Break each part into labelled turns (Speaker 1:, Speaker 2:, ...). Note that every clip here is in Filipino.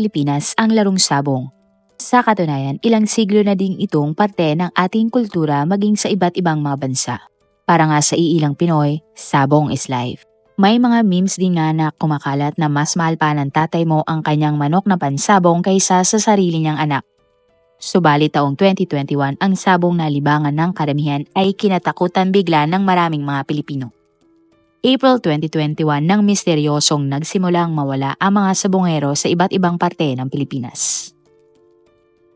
Speaker 1: Pilipinas ang larong sabong. Sa katunayan, ilang siglo na ding itong parte ng ating kultura maging sa iba't ibang mga bansa. Para nga sa iilang Pinoy, sabong is life. May mga memes din nga na kumakalat na mas mahal pa ng tatay mo ang kanyang manok na pansabong kaysa sa sarili niyang anak. Subalit taong 2021, ang sabong na libangan ng karamihan ay kinatakutan bigla ng maraming mga Pilipino. April 2021 nang misteryosong nagsimulang mawala ang mga sabongero sa iba't ibang parte ng Pilipinas.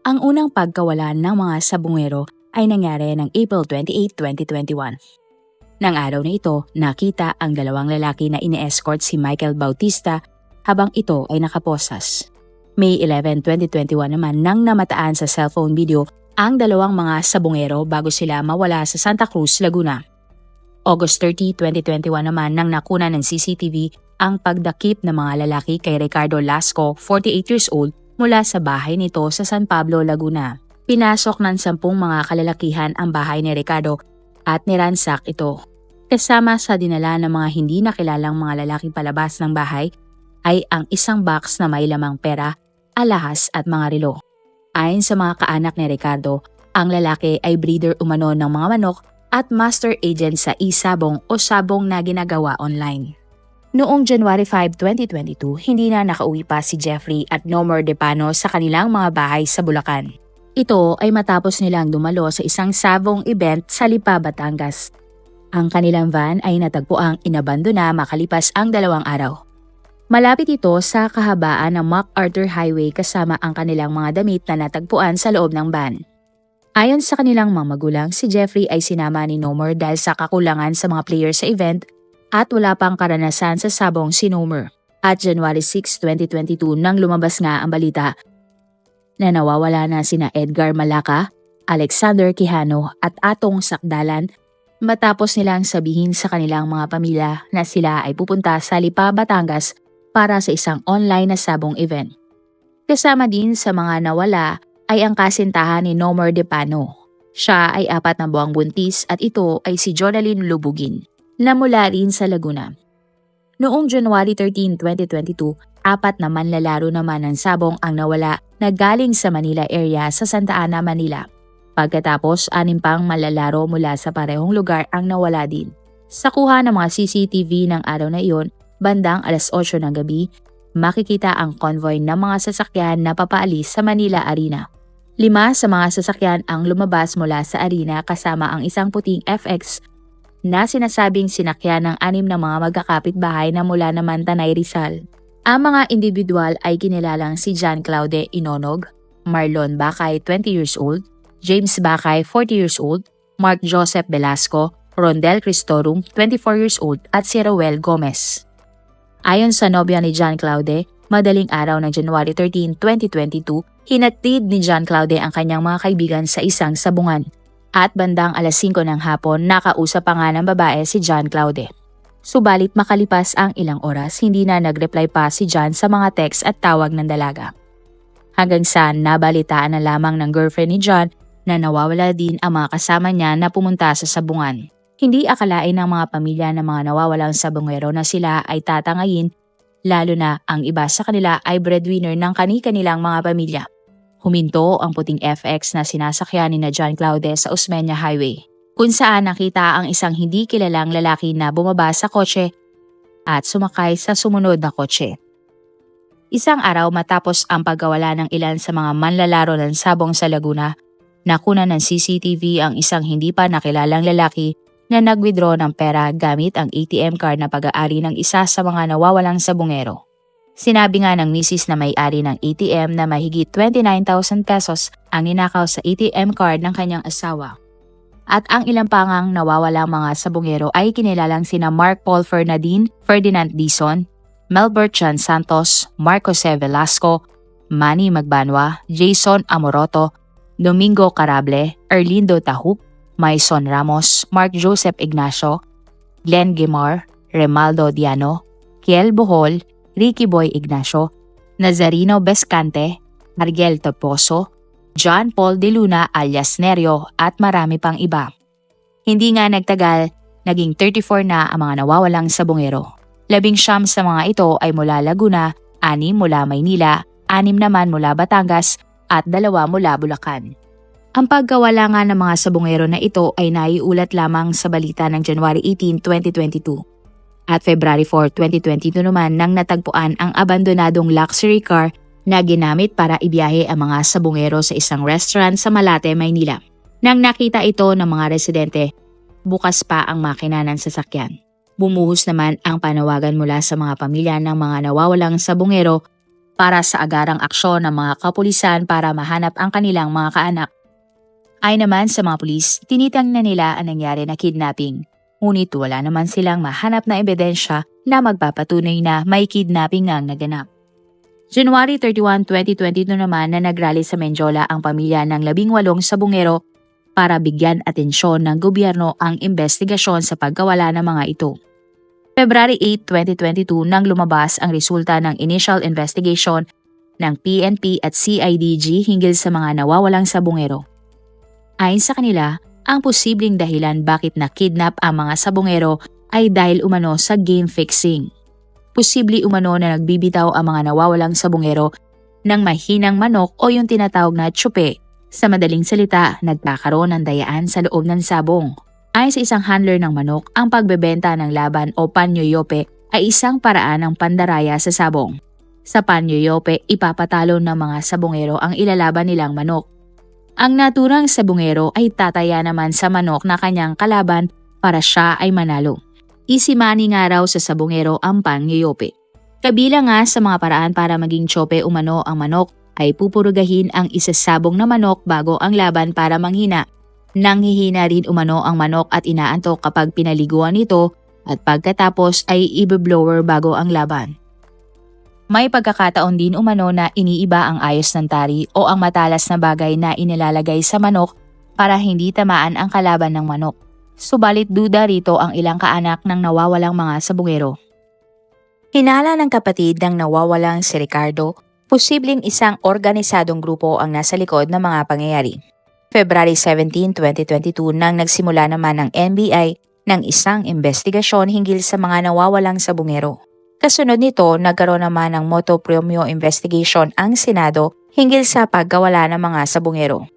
Speaker 1: Ang unang pagkawalan ng mga sabongero ay nangyari ng April 28, 2021. Nang araw na ito, nakita ang dalawang lalaki na ine-escort si Michael Bautista habang ito ay nakaposas. May 11, 2021 naman nang namataan sa cellphone video ang dalawang mga sabongero bago sila mawala sa Santa Cruz, Laguna. August 30, 2021 naman nang nakuna ng CCTV ang pagdakip ng mga lalaki kay Ricardo Lasco, 48 years old, mula sa bahay nito sa San Pablo, Laguna. Pinasok ng sampung mga kalalakihan ang bahay ni Ricardo at niransak ito. Kasama sa dinala ng mga hindi nakilalang mga lalaki palabas ng bahay ay ang isang box na may lamang pera, alahas at mga relo. Ayon sa mga kaanak ni Ricardo, ang lalaki ay breeder umano ng mga manok at master agent sa e-sabong o sabong na ginagawa online. Noong January 5, 2022, hindi na nakauwi pa si Jeffrey at Nomer Depano sa kanilang mga bahay sa Bulacan. Ito ay matapos nilang dumalo sa isang sabong event sa Lipa, Batangas. Ang kanilang van ay natagpuang inabando na makalipas ang dalawang araw. Malapit ito sa kahabaan ng MacArthur Highway kasama ang kanilang mga damit na natagpuan sa loob ng van. Ayon sa kanilang mga magulang, si Jeffrey ay sinama ni Nomer dahil sa kakulangan sa mga players sa event at wala pang karanasan sa sabong si Nomer. At January 6, 2022 nang lumabas nga ang balita na nawawala na sina Edgar Malaka, Alexander Quijano at Atong Sakdalan matapos nilang sabihin sa kanilang mga pamilya na sila ay pupunta sa Lipa, Batangas para sa isang online na sabong event. Kasama din sa mga nawala ay ang kasintahan ni Nomer Depano. Siya ay apat na buwang buntis at ito ay si Jonalyn Lubugin na mula rin sa Laguna. Noong January 13, 2022, apat na manlalaro naman ng sabong ang nawala na galing sa Manila area sa Santa Ana, Manila. Pagkatapos, anim pang manlalaro mula sa parehong lugar ang nawala din. Sa kuha ng mga CCTV ng araw na iyon, bandang alas 8 ng gabi, makikita ang convoy ng mga sasakyan na papaalis sa Manila Arena. Lima sa mga sasakyan ang lumabas mula sa arena kasama ang isang puting FX na sinasabing sinakyan ng anim na mga magkakapit-bahay na mula naman Tanay Rizal. Ang mga individual ay kinilalang si John Claude Inonog, Marlon Bakay 20 years old, James Bakay 40 years old, Mark Joseph Velasco, Rondel Cristorum 24 years old at si Roel Gomez. Ayon sa nobya ni John Claude, madaling araw ng January 13, 2022, hinatid ni John Claude ang kanyang mga kaibigan sa isang sabungan at bandang alas 5 ng hapon nakausap pa nga ng babae si John Claude. Subalit makalipas ang ilang oras, hindi na nag-reply pa si John sa mga text at tawag ng dalaga. Hanggang sa nabalitaan na lamang ng girlfriend ni John na nawawala din ang mga kasama niya na pumunta sa sabungan. Hindi akalain ng mga pamilya ng mga nawawalang sabungero na sila ay tatangayin, lalo na ang iba sa kanila ay breadwinner ng kani-kanilang mga pamilya. Huminto ang puting FX na sinasakyan ni na John Claude sa Osmeña Highway, kung saan nakita ang isang hindi kilalang lalaki na bumaba sa kotse at sumakay sa sumunod na kotse. Isang araw matapos ang pagkawala ng ilan sa mga manlalaro ng sabong sa Laguna, nakuna ng CCTV ang isang hindi pa nakilalang lalaki na nag-withdraw ng pera gamit ang ATM card na pag-aari ng isa sa mga nawawalang sabungero. Sinabi nga ng misis na may-ari ng ATM na mahigit 29,000 pesos ang ninakaw sa ATM card ng kanyang asawa. At ang ilang pangang nawawalang mga sabungero ay kinilalang sina Mark Paul Fernandin, Ferdinand Dizon, Melbert Chan Santos, Marco C. Velasco, Manny Magbanwa, Jason Amoroto, Domingo Carable, Erlindo Tahup, Maison Ramos, Mark Joseph Ignacio, Glenn Gimar, Remaldo Diano, Kiel Bohol, Ricky Boy Ignacio, Nazarino Bescante, Arguel Toposo, John Paul De Luna alias Nerio at marami pang iba. Hindi nga nagtagal, naging 34 na ang mga nawawalang sabongero. Labing siyam sa mga ito ay mula Laguna, ani mula Maynila, anim naman mula Batangas at dalawa mula Bulacan. Ang pagkawala nga ng mga sabungero na ito ay naiulat lamang sa balita ng January 18, 2022. At February 4, 2022 naman nang natagpuan ang abandonadong luxury car na ginamit para ibiyahe ang mga sabungero sa isang restaurant sa Malate, Maynila. Nang nakita ito ng mga residente, bukas pa ang makina ng sasakyan. Bumuhos naman ang panawagan mula sa mga pamilya ng mga nawawalang sabungero para sa agarang aksyon ng mga kapulisan para mahanap ang kanilang mga kaanak. Ay naman sa mga pulis, tinitang na nila ang nangyari na kidnapping. Ngunit wala naman silang mahanap na ebidensya na magpapatunay na may kidnapping ang naganap. January 31, 2022 naman na nagrally sa Menjola ang pamilya ng labing walong sabungero para bigyan atensyon ng gobyerno ang investigasyon sa pagkawala ng mga ito. February 8, 2022 nang lumabas ang resulta ng initial investigation ng PNP at CIDG hinggil sa mga nawawalang sabungero. Ayon sa kanila, ang posibleng dahilan bakit nakidnap ang mga sabungero ay dahil umano sa game fixing. Posible umano na nagbibitaw ang mga nawawalang sabungero ng mahinang manok o yung tinatawag na tsupe sa madaling salita, nagkakaroon ng dayaan sa loob ng sabong. Ayon sa isang handler ng manok, ang pagbebenta ng laban o panyoyope ay isang paraan ng pandaraya sa sabong. Sa panyoyope, ipapatalo ng mga sabongero ang ilalaban nilang manok. Ang naturang sabongero ay tataya naman sa manok na kanyang kalaban para siya ay manalo. Isimani nga raw sa sabongero ang panyoyope. Kabila nga sa mga paraan para maging tsope umano ang manok ay pupurugahin ang isasabong na manok bago ang laban para manghina. Nanghihina rin umano ang manok at inaantok kapag pinaliguan ito at pagkatapos ay ibiblower bago ang laban. May pagkakataon din umano na iniiba ang ayos ng tari o ang matalas na bagay na inilalagay sa manok para hindi tamaan ang kalaban ng manok. Subalit duda rito ang ilang kaanak ng nawawalang mga sabungero. Hinala ng kapatid ng nawawalang si Ricardo posibleng isang organisadong grupo ang nasa likod ng mga pangyayari. February 17, 2022 nang nagsimula naman ng NBI ng isang investigasyon hinggil sa mga nawawalang sabungero. Kasunod nito, nagkaroon naman ng moto premio investigation ang Senado hinggil sa pagkawala ng mga sabungero.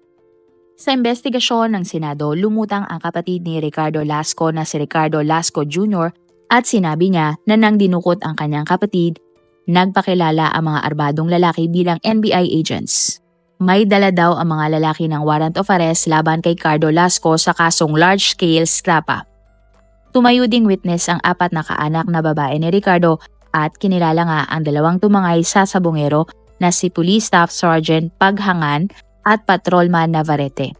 Speaker 1: Sa investigasyon ng Senado, lumutang ang kapatid ni Ricardo Lasco na si Ricardo Lasco Jr. at sinabi niya na nang dinukot ang kanyang kapatid nagpakilala ang mga arbadong lalaki bilang NBI agents. May dala daw ang mga lalaki ng warrant of arrest laban kay Cardo Lasco sa kasong large-scale stapa. Tumayo ding witness ang apat na kaanak na babae ni Ricardo at kinilala nga ang dalawang tumangay sa sabungero na si Police Staff Sergeant Paghangan at Patrolman Navarrete.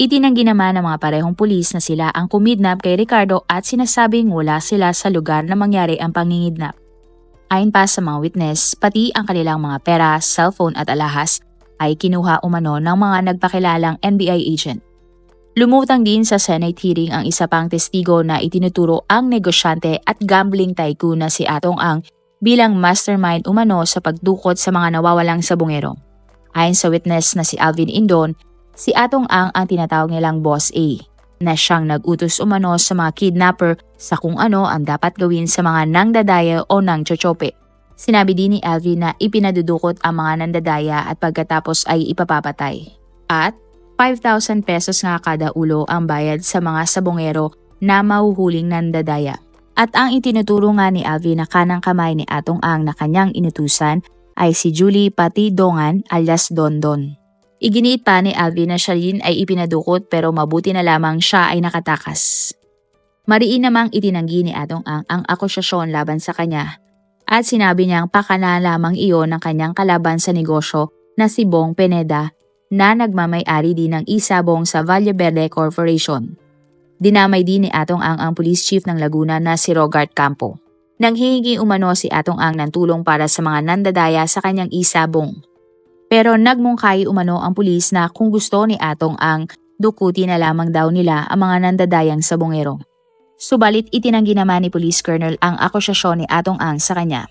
Speaker 1: Itinanggi naman ng mga parehong pulis na sila ang kumidnap kay Ricardo at sinasabing wala sila sa lugar na mangyari ang pangingidnap. Ayon pa sa mga witness, pati ang kanilang mga pera, cellphone at alahas ay kinuha umano ng mga nagpakilalang NBI agent. Lumutang din sa Senate hearing ang isa pang testigo na itinuturo ang negosyante at gambling tycoon na si Atong Ang bilang mastermind umano sa pagdukot sa mga nawawalang sabungero. Ayon sa witness na si Alvin Indon, si Atong Ang ang tinatawag nilang Boss A na siyang nag-utos umano sa mga kidnapper sa kung ano ang dapat gawin sa mga nangdadaya o nang chochope. Sinabi din ni Alvin na ipinadudukot ang mga nandadaya at pagkatapos ay ipapapatay. At 5,000 pesos nga kada ulo ang bayad sa mga sabongero na mahuhuling nandadaya. At ang itinuturo nga ni Alvin na kanang kamay ni Atong Ang na kanyang inutusan ay si Julie Pati Dongan alias Dondon. Iginiit pa ni Alvin na siya rin ay ipinadukot pero mabuti na lamang siya ay nakatakas. Mariin namang itinanggi ni Atong Ang ang akusasyon laban sa kanya at sinabi niyang pakana lamang iyon ng kanyang kalaban sa negosyo na si Bong Peneda na nagmamay-ari din ng isabong sa Valle Verde Corporation. Dinamay din ni Atong Ang ang police chief ng Laguna na si Rogart Campo. Nang hihingi umano si Atong Ang ng tulong para sa mga nandadaya sa kanyang isabong. Pero nagmungkahi umano ang pulis na kung gusto ni Atong ang dukuti na lamang daw nila ang mga nandadayang sabongero. Subalit itinanggi naman ni Police Colonel ang akusasyon ni Atong Ang sa kanya.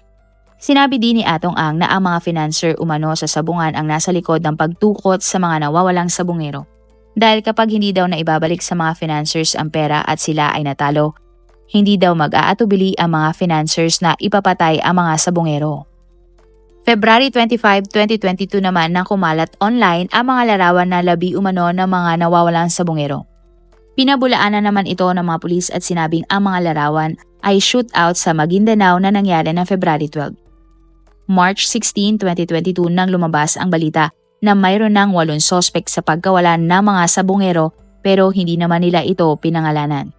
Speaker 1: Sinabi din ni Atong Ang na ang mga financer umano sa sabungan ang nasa likod ng pagtukot sa mga nawawalang sabongero. Dahil kapag hindi daw na ibabalik sa mga financers ang pera at sila ay natalo, hindi daw mag-aatubili ang mga financers na ipapatay ang mga sabongero. February 25, 2022 naman nang kumalat online ang mga larawan na labi umano ng mga nawawalang sabongero. Pinabulaan na naman ito ng mga pulis at sinabing ang mga larawan ay shootout sa Maguindanao na nangyari ng February 12. March 16, 2022 nang lumabas ang balita na mayroon ng walong sospek sa pagkawalan ng mga sabongero pero hindi naman nila ito pinangalanan.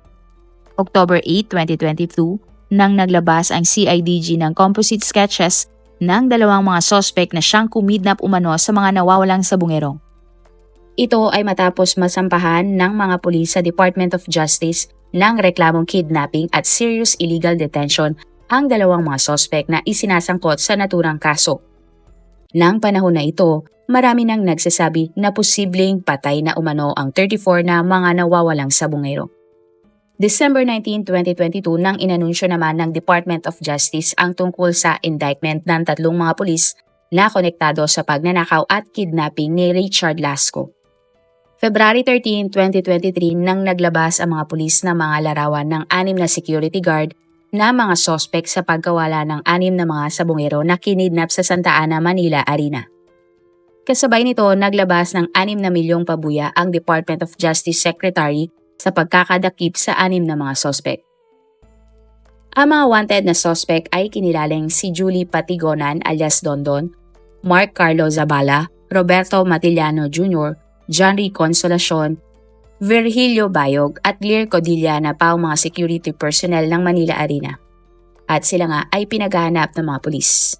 Speaker 1: October 8, 2022 nang naglabas ang CIDG ng composite sketches ng dalawang mga sospek na siyang kumidnap umano sa mga nawawalang sabongero. Ito ay matapos masampahan ng mga pulis sa Department of Justice ng reklamong kidnapping at serious illegal detention ang dalawang mga sospek na isinasangkot sa naturang kaso. Nang panahon na ito, marami nang nagsasabi na posibleng patay na umano ang 34 na mga nawawalang sabungero. December 19, 2022 nang inanunsyo naman ng Department of Justice ang tungkol sa indictment ng tatlong mga pulis na konektado sa pagnanakaw at kidnapping ni Richard Lasco. February 13, 2023 nang naglabas ang mga pulis ng mga larawan ng anim na security guard na mga sospek sa pagkawala ng anim na mga sabongero na kinidnap sa Santa Ana, Manila Arena. Kasabay nito, naglabas ng 6 na milyong pabuya ang Department of Justice Secretary sa pagkakadakip sa anim na mga sospek. Ang mga wanted na sospek ay kinilaling si Julie Patigonan alias Dondon, Mark Carlo Zabala, Roberto Matiliano Jr., John Lee Consolacion, Virgilio Bayog at Lear Codilla na pao mga security personnel ng Manila Arena. At sila nga ay pinaghahanap ng mga pulis.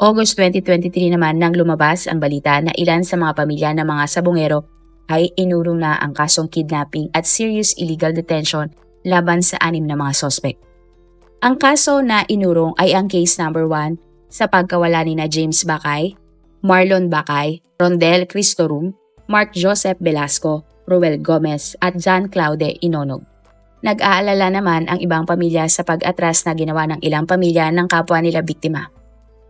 Speaker 1: August 2023 naman nang lumabas ang balita na ilan sa mga pamilya ng mga sabongero ay inurong na ang kasong kidnapping at serious illegal detention laban sa anim na mga sospek. Ang kaso na inurong ay ang case number 1 sa pagkawala ni na James Bakay, Marlon Bakay, Rondel Cristorum, Mark Joseph Velasco, Ruel Gomez at John Claude Inonog. Nag-aalala naman ang ibang pamilya sa pag-atras na ginawa ng ilang pamilya ng kapwa nila biktima.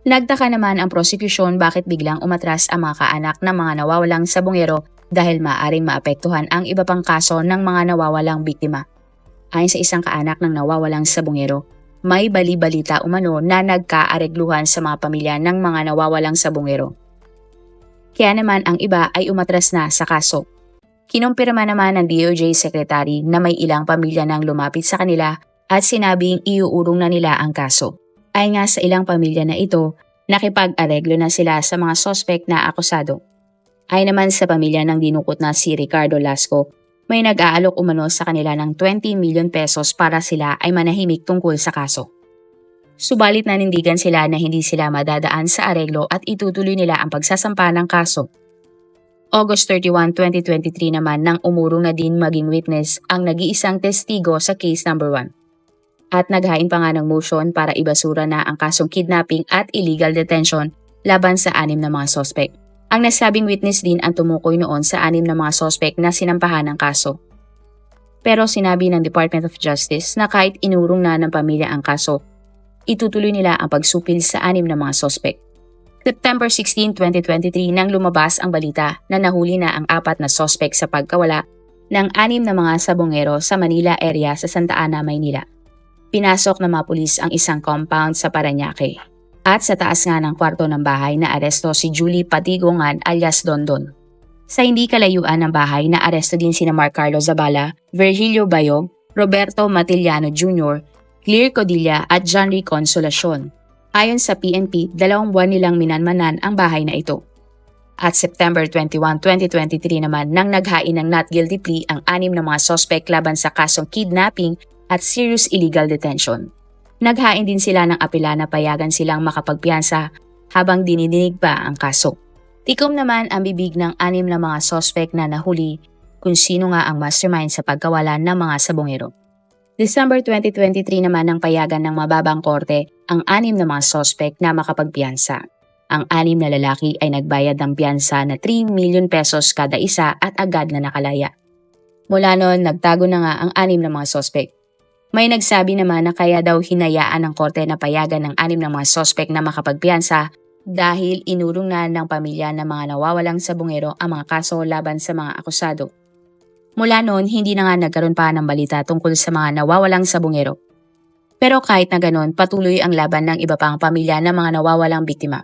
Speaker 1: Nagtaka naman ang prosekusyon bakit biglang umatras ang mga kaanak ng mga nawawalang sabongero dahil maaaring maapektuhan ang iba pang kaso ng mga nawawalang biktima. Ayon sa isang kaanak ng nawawalang sabongero, may bali-balita umano na nagkaaregluhan sa mga pamilya ng mga nawawalang sabongero. Kaya naman ang iba ay umatras na sa kaso. Kinumpirma naman ng DOJ Secretary na may ilang pamilya nang lumapit sa kanila at sinabing iuurong na nila ang kaso. Ay nga sa ilang pamilya na ito, nakipag-areglo na sila sa mga sospek na akusado. Ay naman sa pamilya ng dinukot na si Ricardo Lasco, may nag-aalok umano sa kanila ng 20 million pesos para sila ay manahimik tungkol sa kaso. Subalit nanindigan sila na hindi sila madadaan sa areglo at itutuloy nila ang pagsasampa ng kaso. August 31, 2023 naman nang umurong na din maging witness ang nag-iisang testigo sa case number 1. At naghain pa nga ng motion para ibasura na ang kasong kidnapping at illegal detention laban sa anim na mga sospek. Ang nasabing witness din ang tumukoy noon sa anim na mga sospek na sinampahan ng kaso. Pero sinabi ng Department of Justice na kahit inurong na ng pamilya ang kaso, itutuloy nila ang pagsupil sa anim na mga sospek. September 16, 2023 nang lumabas ang balita na nahuli na ang apat na sospek sa pagkawala ng anim na mga sabongero sa Manila area sa Santa Ana, Maynila. Pinasok ng mga pulis ang isang compound sa Paranaque. At sa taas nga ng kwarto ng bahay na aresto si Julie Patigongan alias Dondon. Sa hindi kalayuan ng bahay na aresto din sina Mark Carlos Zabala, Virgilio Bayog, Roberto Matiliano Jr., Clear Codilla at John Lee Consolacion. Ayon sa PNP, dalawang buwan nilang minanmanan ang bahay na ito. At September 21, 2023 naman nang naghain ng not guilty plea ang anim na mga sospek laban sa kasong kidnapping at serious illegal detention. Naghain din sila ng apela na payagan silang makapagpiyansa habang dinidinig pa ang kaso. Tikom naman ang bibig ng anim na mga sospek na nahuli kung sino nga ang mastermind sa pagkawala ng mga sabongero. December 2023 naman ang payagan ng mababang korte ang anim na mga sospek na makapagpiyansa. Ang anim na lalaki ay nagbayad ng piyansa na 3 million pesos kada isa at agad na nakalaya. Mula noon, nagtago na nga ang anim na mga sospek. May nagsabi naman na kaya daw hinayaan ng korte na payagan ng anim na mga sospek na makapagpiyansa dahil inurong na ng pamilya ng mga nawawalang sabungero ang mga kaso laban sa mga akusado. Mula noon, hindi na nga nagkaroon pa ng balita tungkol sa mga nawawalang sabungero. Pero kahit na ganon, patuloy ang laban ng iba pang pamilya ng mga nawawalang biktima.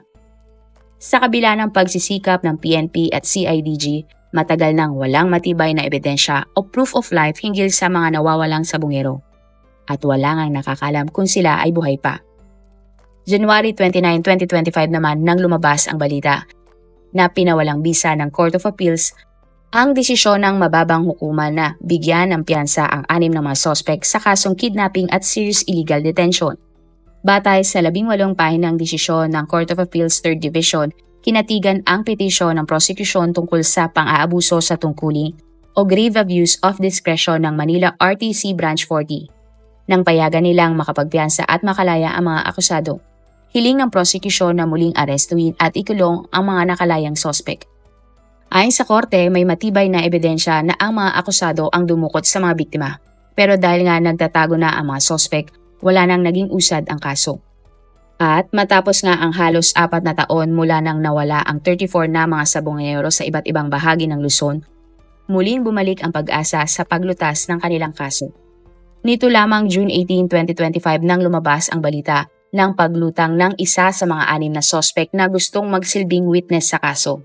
Speaker 1: Sa kabila ng pagsisikap ng PNP at CIDG, matagal nang walang matibay na ebidensya o proof of life hinggil sa mga nawawalang sabungero. At wala ngang nakakalam kung sila ay buhay pa. January 29, 2025 naman nang lumabas ang balita na pinawalang bisa ng Court of Appeals ang desisyon ng mababang hukuman na bigyan ng piyansa ang anim na mga sospek sa kasong kidnapping at serious illegal detention. Batay sa labing walong pahinang desisyon ng Court of Appeals 3rd Division, kinatigan ang petisyon ng prosecution tungkol sa pang-aabuso sa tungkulin o grave abuse of discretion ng Manila RTC Branch 40 nang payagan nilang makapagpiyansa at makalaya ang mga akusado. Hiling ng prosecution na muling arestuin at ikulong ang mga nakalayang sospek. Ayon sa korte, may matibay na ebidensya na ang mga akusado ang dumukot sa mga biktima. Pero dahil nga nagtatago na ang mga sospek, wala nang naging usad ang kaso. At matapos nga ang halos apat na taon mula nang nawala ang 34 na mga sabongero sa iba't ibang bahagi ng Luzon, muling bumalik ang pag-asa sa paglutas ng kanilang kaso. Nito lamang June 18, 2025 nang lumabas ang balita ng paglutang ng isa sa mga anim na sospek na gustong magsilbing witness sa kaso.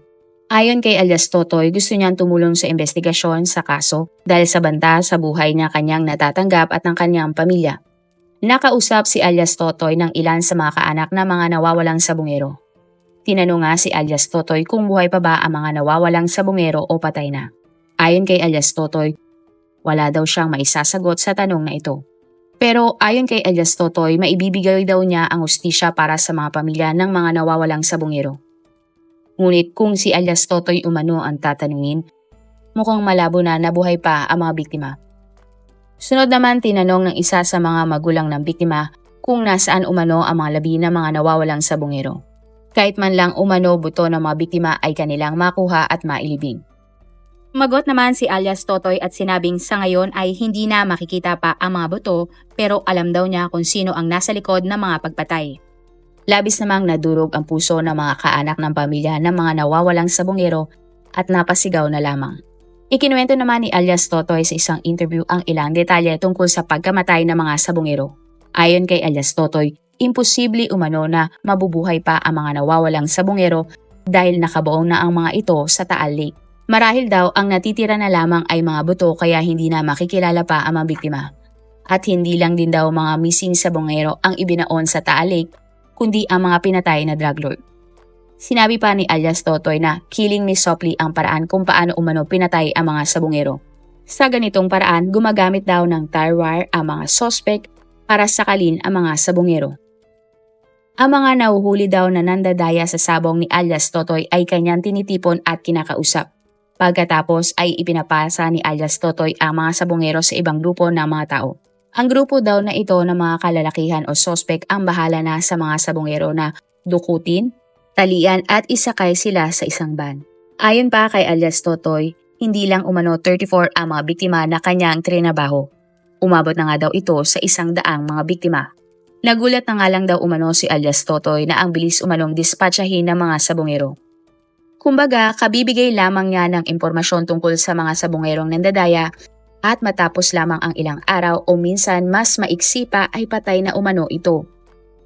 Speaker 1: Ayon kay alias Totoy, gusto niyang tumulong sa investigasyon sa kaso dahil sa banta sa buhay na kanyang natatanggap at ng kanyang pamilya. Nakausap si alias Totoy ng ilan sa mga kaanak na mga nawawalang sabungero. Tinanong nga si alias Totoy kung buhay pa ba ang mga nawawalang sabungero o patay na. Ayon kay alias Totoy, wala daw siyang maisasagot sa tanong na ito. Pero ayon kay Elias Totoy, maibibigay daw niya ang ustisya para sa mga pamilya ng mga nawawalang sabungero. Ngunit kung si Elias Totoy umano ang tatanungin, mukhang malabo na nabuhay pa ang mga biktima. Sunod naman tinanong ng isa sa mga magulang ng biktima kung nasaan umano ang mga labi ng mga nawawalang sabungero. Kahit man lang umano buto ng mga biktima ay kanilang makuha at mailibing. Magot naman si alias Totoy at sinabing sa ngayon ay hindi na makikita pa ang mga buto pero alam daw niya kung sino ang nasa likod ng mga pagpatay. Labis namang nadurog ang puso ng mga kaanak ng pamilya ng mga nawawalang sabungero at napasigaw na lamang. Ikinuwento naman ni alias Totoy sa isang interview ang ilang detalye tungkol sa pagkamatay ng mga sabungero. Ayon kay alias Totoy, imposible umano na mabubuhay pa ang mga nawawalang sabungero dahil nakabuong na ang mga ito sa Taal Lake. Marahil daw ang natitira na lamang ay mga buto kaya hindi na makikilala pa ang mga biktima. At hindi lang din daw mga missing sa bungero ang ibinaon sa Taal Lake, kundi ang mga pinatay na drug lord. Sinabi pa ni alias Totoy na killing ni Sopley ang paraan kung paano umano pinatay ang mga sabungero. Sa ganitong paraan, gumagamit daw ng tire wire ang mga sospek para sakalin ang mga sabungero. Ang mga nauhuli daw na nandadaya sa sabong ni alias Totoy ay kanyang tinitipon at kinakausap. Pagkatapos ay ipinapasa ni alias Totoy ang mga sabongero sa ibang grupo ng mga tao. Ang grupo daw na ito ng mga kalalakihan o sospek ang bahala na sa mga sabongero na dukutin, talian at isakay sila sa isang van. Ayon pa kay alias Totoy, hindi lang umano 34 ang mga biktima na kanyang trinabaho. Umabot na nga daw ito sa isang daang mga biktima. Nagulat na nga lang daw umano si alias Totoy na ang bilis umanong dispatchahin ng mga sabongero. Kumbaga, kabibigay lamang niya ng impormasyon tungkol sa mga sabongerong nandadaya at matapos lamang ang ilang araw o minsan mas maiksi pa ay patay na umano ito.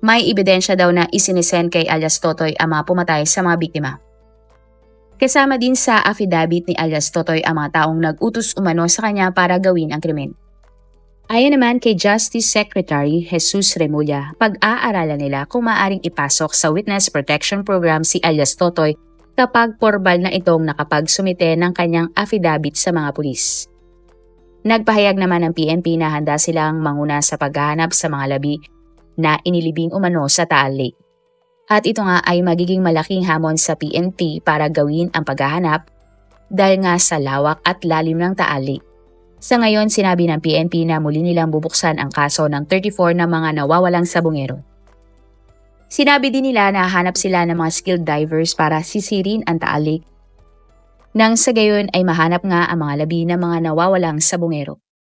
Speaker 1: May ebidensya daw na isinisend kay alias Totoy ang mga pumatay sa mga biktima. Kasama din sa affidavit ni alias Totoy ang mga taong nag-utos umano sa kanya para gawin ang krimen. Ayon naman kay Justice Secretary Jesus Remulla, pag-aaralan nila kung maaring ipasok sa Witness Protection Program si alias Totoy kapag porbal na itong nakapagsumite ng kanyang affidavit sa mga pulis. Nagpahayag naman ng PNP na handa silang manguna sa paghahanap sa mga labi na inilibing umano sa Taal Lake. At ito nga ay magiging malaking hamon sa PNP para gawin ang paghahanap dahil nga sa lawak at lalim ng Taal Lake. Sa ngayon, sinabi ng PNP na muli nilang bubuksan ang kaso ng 34 na mga nawawalang sabungero. Sinabi din nila na hanap sila ng mga skilled divers para sisirin ang taalik. Nang sa gayon ay mahanap nga ang mga labi ng mga nawawalang sabungero.